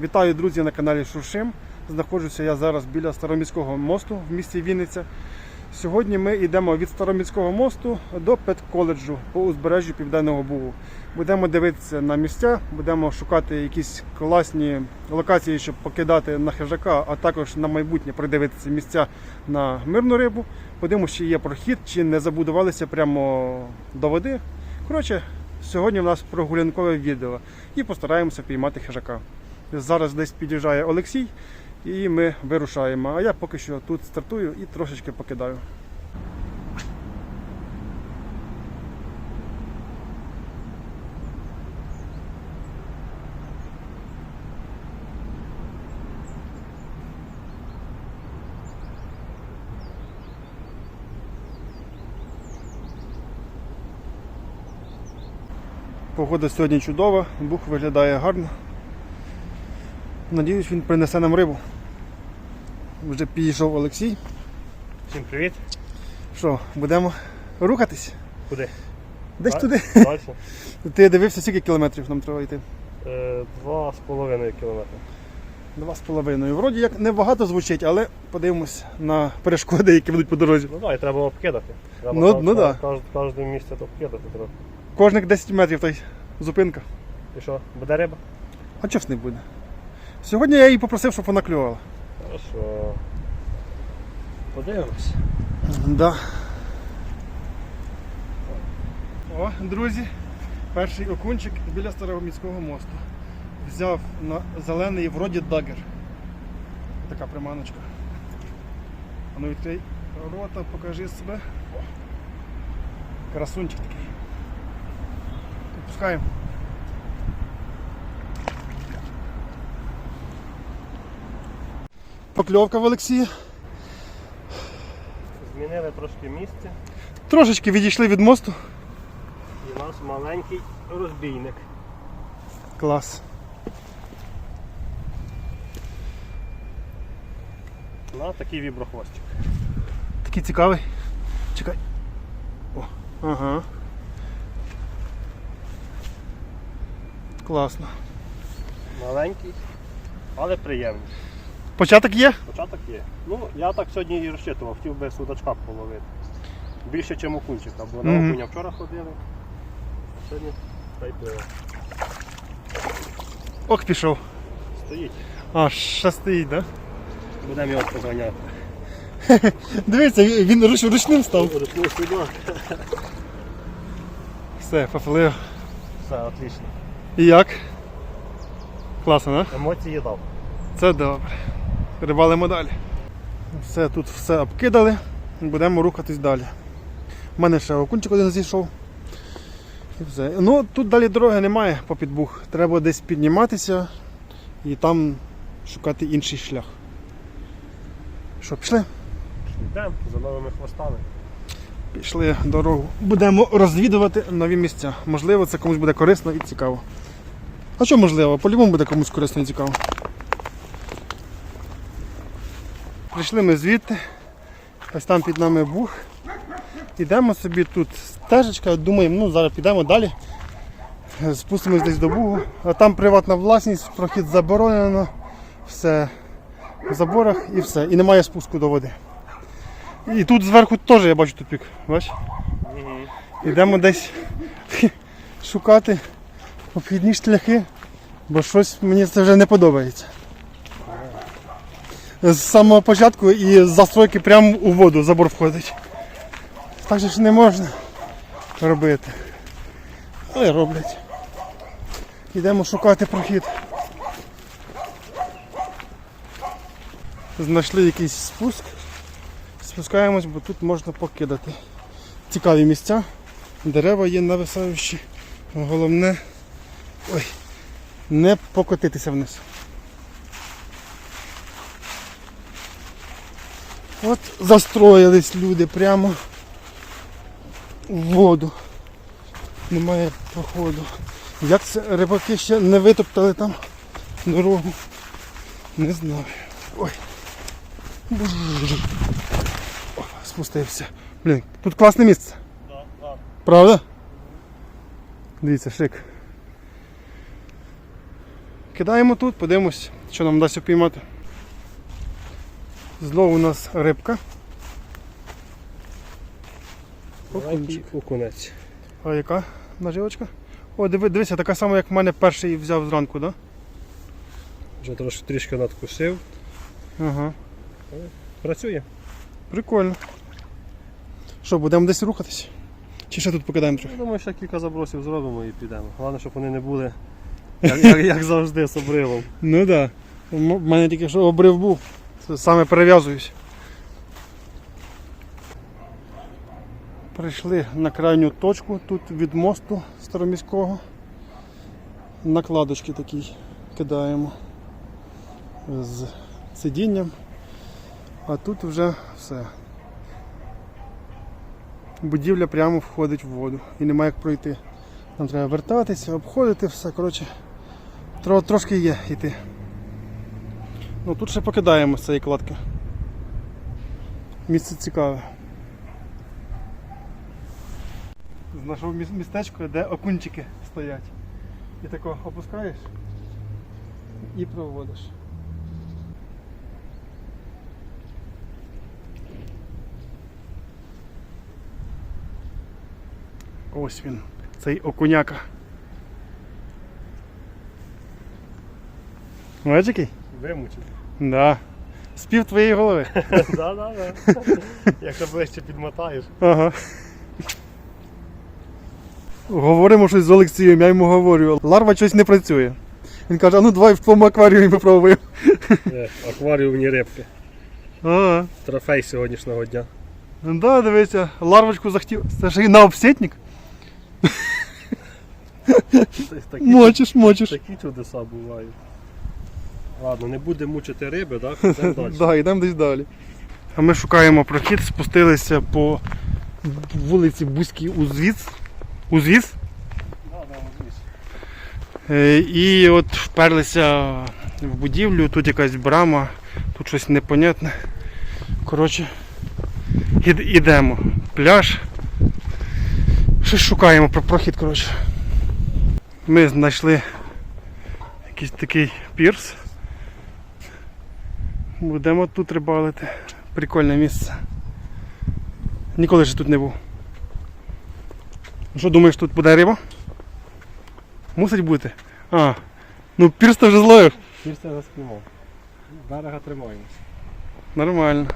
Вітаю, друзі, на каналі Шуршим. Знаходжуся я зараз біля Староміського мосту в місті Вінниця. Сьогодні ми йдемо від Староміського мосту до педколеджу по узбережжю Південного Бугу. Будемо дивитися на місця, будемо шукати якісь класні локації, щоб покидати на хижака, а також на майбутнє придивитися місця на мирну рибу. Подивимося, чи є прохід, чи не забудувалися прямо до води. Коротше, сьогодні в нас прогулянкове відео і постараємося піймати хижака. Зараз десь під'їжджає Олексій, і ми вирушаємо. А я поки що тут стартую і трошечки покидаю. Погода сьогодні чудова, бух виглядає гарно. Надіюсь, він принесе нам рибу. Вже підійшов Олексій. Всім привіт. Що, будемо рухатись? Куди? Десь туди. Далі. Ти дивився, скільки кілометрів нам треба йти? Е, Два з половиною кілометри. Два з половиною. Вроді як небагато звучить, але подивимось на перешкоди, які будуть по дорозі. Ну так, і треба обкидати. Треба Ну- кож- ну да. кож- Кожне місце обкидати треба. Кожних 10 метрів та й зупинка. І що, буде риба? А чого ж не буде? Сьогодні я її попросив, щоб вона клювала. Хорошо. Подивимось. Да. О, друзі, перший окунчик біля старого міського мосту. Взяв на зелений вроді дагер. Така приманочка. А ну відкрий рота, покажи себе. О, красунчик такий. Відпускаємо. Покльовка в Олексія. Змінили трошки місце Трошечки відійшли від мосту. і у нас маленький розбійник. Клас. На такий віброхвостик. Такий цікавий. Чекай. О, ага. Класно. Маленький, але приємний. Початок є? Початок є. Ну, я так сьогодні і розчитував, хотів би судачка половити. Більше, ніж окунчика, бо Мгм. на окуня вчора ходили. А сьогодні та й пливе. Ок, пішов. Стоїть. А, ще стоїть, да? Будемо його поганяти. Дивіться, він руч, ручним став. Ручну сюди. Все, поплив. Все, отлично. І як? Класно, да? Емоції дав. Це добре. Рибалимо далі. Все, тут все обкидали. Будемо рухатись далі. У мене ще окунчик один зійшов. І все. Ну, тут далі дороги немає по підбух. Треба десь підніматися і там шукати інший шлях. Що, пішли? Йдемо за новими хвостами. Пішли дорогу. Будемо розвідувати нові місця. Можливо, це комусь буде корисно і цікаво. А що можливо? По-любому буде комусь корисно і цікаво. Прийшли ми звідти. Ось там під нами бух. Ідемо собі тут стежечка, думаємо, ну зараз підемо далі. Спустимось десь до бугу. А там приватна власність, прохід заборонено, все в заборах і все. І немає спуску до води. І тут зверху теж я бачу тупик. Бач? Йдемо десь шукати обхідні шляхи, бо щось мені це вже не подобається. З самого початку і з застройки прямо у воду забор входить. Так же ж не можна робити. Але роблять. Йдемо шукати прохід. Знайшли якийсь спуск. Спускаємось, бо тут можна покидати. Цікаві місця. Дерева є нависаючі. Головне ой, не покотитися вниз. От застроїлись люди прямо в воду. Немає проходу. Як це рибаки ще не витоптали там дорогу? Не знаю. Ой. О, спустився. Блін, тут класне місце. Да, да. Правда? Дивіться, шик. Кидаємо тут, подивимось, що нам дасть упіймати. Знову у нас рибка. Окунець. А яка наживочка? О, диви, дивися, така сама, як в мене перший взяв зранку, так? Вже трошки трішки надкусив. Ага. Працює. Прикольно. Що, будемо десь рухатись? Чи ще тут покидаємо трохи? Я думаю, ще кілька забросів зробимо і підемо. Головне, щоб вони не були, як, як, як завжди, з обривом. Ну так. Да. У мене тільки що обрив був. Саме перев'язуюсь. Прийшли на крайню точку тут від мосту староміського. Накладочки такі кидаємо з сидінням. А тут вже все. Будівля прямо входить в воду і немає як пройти. Нам треба вертатися, обходити все. Коротше, трошки є йти. Ну тут ще покидаємо з цієї кладки. Місце цікаве. Знайшов міс- містечко, де окунчики стоять. І тако опускаєш і проводиш. Ось він, цей окуняка. Бачиш який? Вимучив. Да. Спів твоєї голови. Да-да-да. Якщо ближче підмотаєш. Ага. Говоримо щось з Олексієм, я йому говорю. Ларва щось не працює. Він каже, а ну давай в твоєму акваріумі попробуємо. Е, Акваріумні рибки. Ага. Трофей сьогоднішнього дня. Ну да, дивися, ларвочку захотів. Це ж і на обсетник. Мочиш, мочиш. такі чудеса бувають. Ладно, не будемо мучити риби, так? Йдемо далі. Да, йдемо десь далі. А ми шукаємо прохід, спустилися по вулиці? Да, да, ось. Е, І от вперлися в будівлю, тут якась брама, тут щось непонятне. Коротше, ід- ідемо. Пляж. Щось шукаємо про прохід, коротше. Ми знайшли якийсь такий пірс. Будемо тут рибалити. Прикольне місце. Ніколи ще тут не був. Що думаєш, тут буде риба? Мусить бути. А, ну пірс ти вже зловив. Пірста заспівав. Берега тримаємось. Нормально.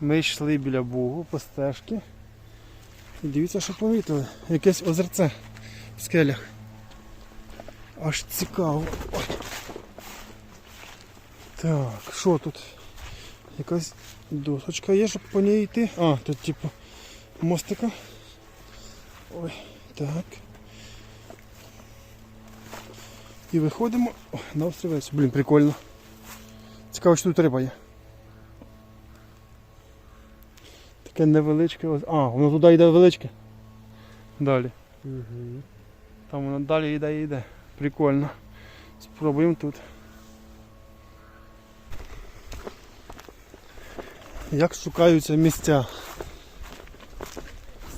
Ми йшли біля Бугу по стежці. І дивіться, що помітили. Якесь озерце в скелях. Аж цікаво. Так, що тут? Якась досочка є, щоб по ній йти. А, тут типу мостика. Ой, так. І виходимо О, на острівець. Блін, прикольно. Цікаво, що тут риба є. Таке невеличке. оз- А, воно туди йде величке. Далі. Угу. Там воно далі йде і йде. Прикольно. Спробуємо тут. Як шукаються місця?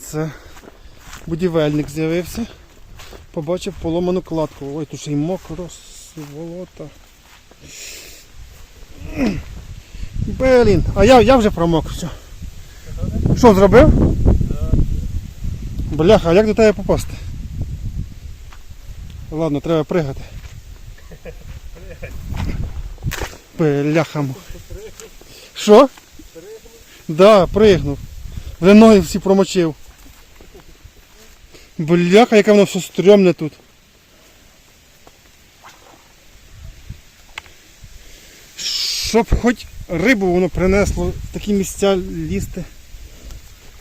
Це будівельник з'явився. Побачив поломану кладку. Ой, тут ще й мокро, сволота. Блін, а я, я вже промок все. Що зробив? Бляха, а як до тебе попасти? Ладно, треба пригати. Бляха. Що? Да, пригнув. Вже ноги всі промочив. Бляха, яке воно все стрьомне тут. Щоб хоч рибу воно принесло в такі місця лізти.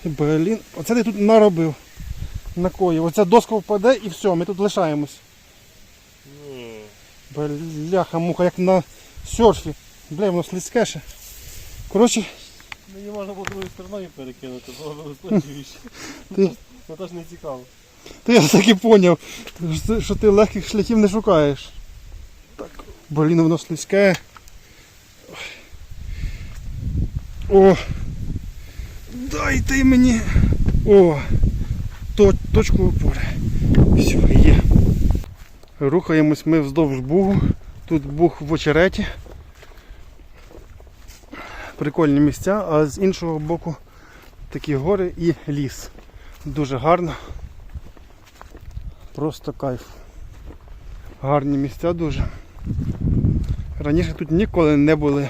Блін, оце ти тут наробив. На кої. Оця доска впаде і все, ми тут лишаємось. Бляха, муха, як на серфі. Бля, воно слизьке ще. Коротше, Ну, її можна було другою стороною перекинути, було б. Ти- Ну теж не цікаво. Та я так і поняв, ти- що ти легких шляхів не шукаєш. Так, блін, воно слизьке. О! Дайте мені. О! То, точку опори. Все, є. Рухаємось ми вздовж бугу. Тут буг в очереті. Прикольні місця, а з іншого боку такі гори і ліс. Дуже гарно. Просто кайф. Гарні місця дуже. Раніше тут ніколи не були.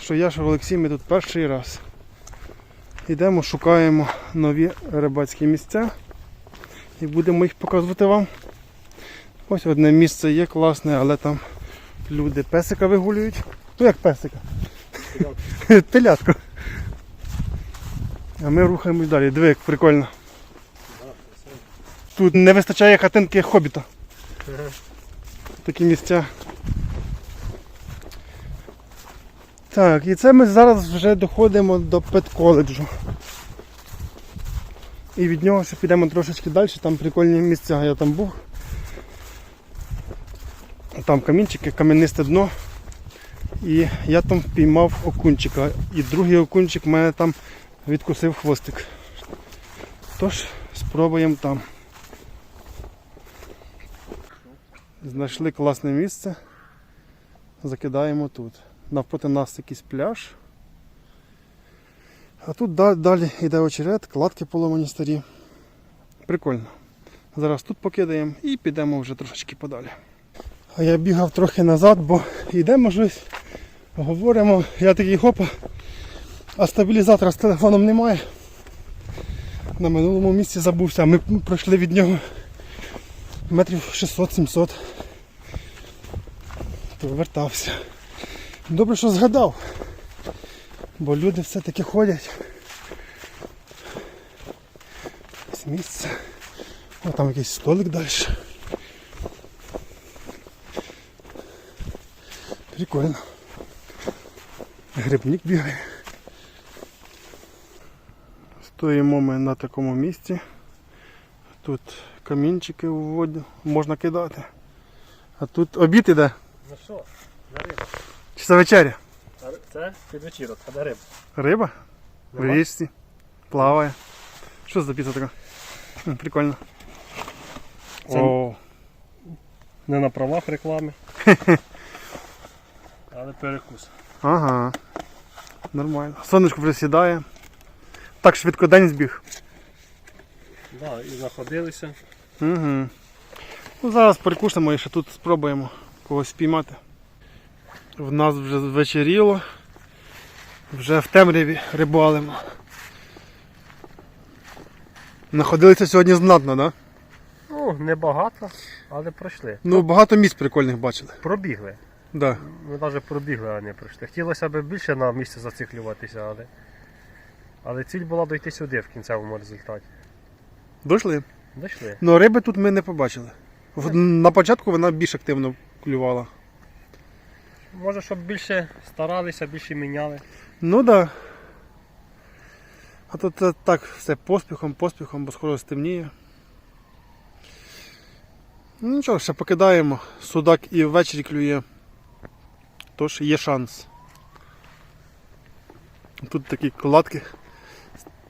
Що я, що Олексій, ми тут перший раз. Йдемо, шукаємо нові рибацькі місця і будемо їх показувати вам. Ось одне місце є класне, але там люди песика вигулюють. Ну як песика? Телятку. А ми рухаємось далі. Диви, як прикольно. Тут не вистачає хатинки хобіта. Такі місця. Так, і це ми зараз вже доходимо до педколеджу. І від нього ще підемо трошечки далі, там прикольні місця, я там був. Там камінчики, кам'янисте дно. І я там впіймав окунчика. І другий окунчик в мене там відкусив хвостик. Тож, спробуємо там. Знайшли класне місце. Закидаємо тут. Навпроти нас якийсь пляж. А тут далі йде очерет, кладки поломані старі. Прикольно. Зараз тут покидаємо і підемо вже трошечки подалі. А я бігав трохи назад, бо йдемо щось, говоримо, я такий хопа, а стабілізатора з телефоном немає. На минулому місці забувся, ми пройшли від нього метрів 600-700. То вертався. Добре, що згадав. Бо люди все-таки ходять. Ось місце. О, там якийсь столик далі. Прикольно. Грибник бігає. Стоїмо ми на такому місці. Тут камінчики у воді можна кидати. А тут обід іде. Ну що, на рибу. Це вечеря? Це під вечірок, а на рибу. Риба? В річці. Плаває. Що за піца така? М, Прикольно. Це- О, Не на правах реклами. Але перекус. ага. Нормально. Сонечко вже сідає. Так швидко день збіг. Да, і знаходилися. Угу. Ну, зараз перекусимо і ще тут спробуємо когось спіймати. В нас вже вечеріло. Вже в темряві рибалимо. Находилися сьогодні знатно, так? Да? Ну, небагато, але пройшли. Ну, багато місць прикольних бачили. Пробігли. Да. Ми навіть пробігли, а не пройшли. Хотілося б більше на місці зациклюватися, але. Але ціль була дойти сюди в кінцевому результаті. Дійшли? Дійшли. Ну, риби тут ми не побачили. В- На початку вона більш активно клювала. Може, щоб більше старалися, більше міняли. Ну да. А тут е, так все поспіхом, поспіхом, бо скоро стемніє. Ну нічого, ще покидаємо. Судак і ввечері клює. Тож є шанс. Тут такі кладки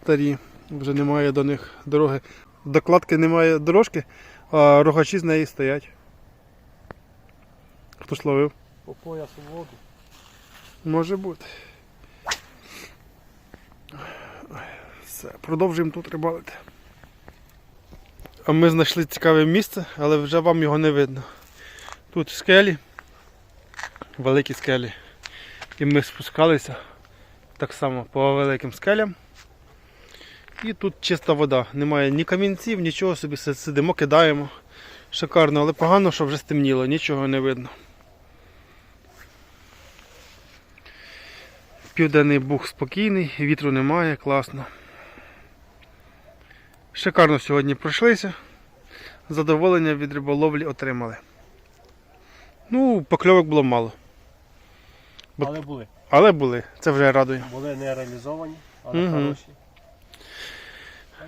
старі, вже немає до них дороги. До кладки немає дорожки, а рогачі з неї стоять. Хто ж ловив? По у воду. Може бути. Все, продовжуємо тут рибалити. А ми знайшли цікаве місце, але вже вам його не видно. Тут скелі, великі скелі. І ми спускалися так само по великим скелям. І тут чиста вода. Немає ні камінців, нічого собі сидимо, кидаємо. Шикарно, але погано, що вже стемніло, нічого не видно. Південний бух спокійний, вітру немає, класно. Шикарно сьогодні пройшлися. Задоволення від риболовлі отримали. Ну, покльовок було мало. Бо- Але були. Але були, це вже радує. Були не реалізовані, але Мгм. хороші.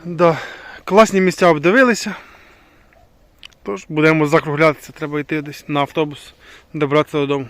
Да, Класні місця обдивилися. Тож будемо закруглятися, треба йти десь на автобус, добратися додому.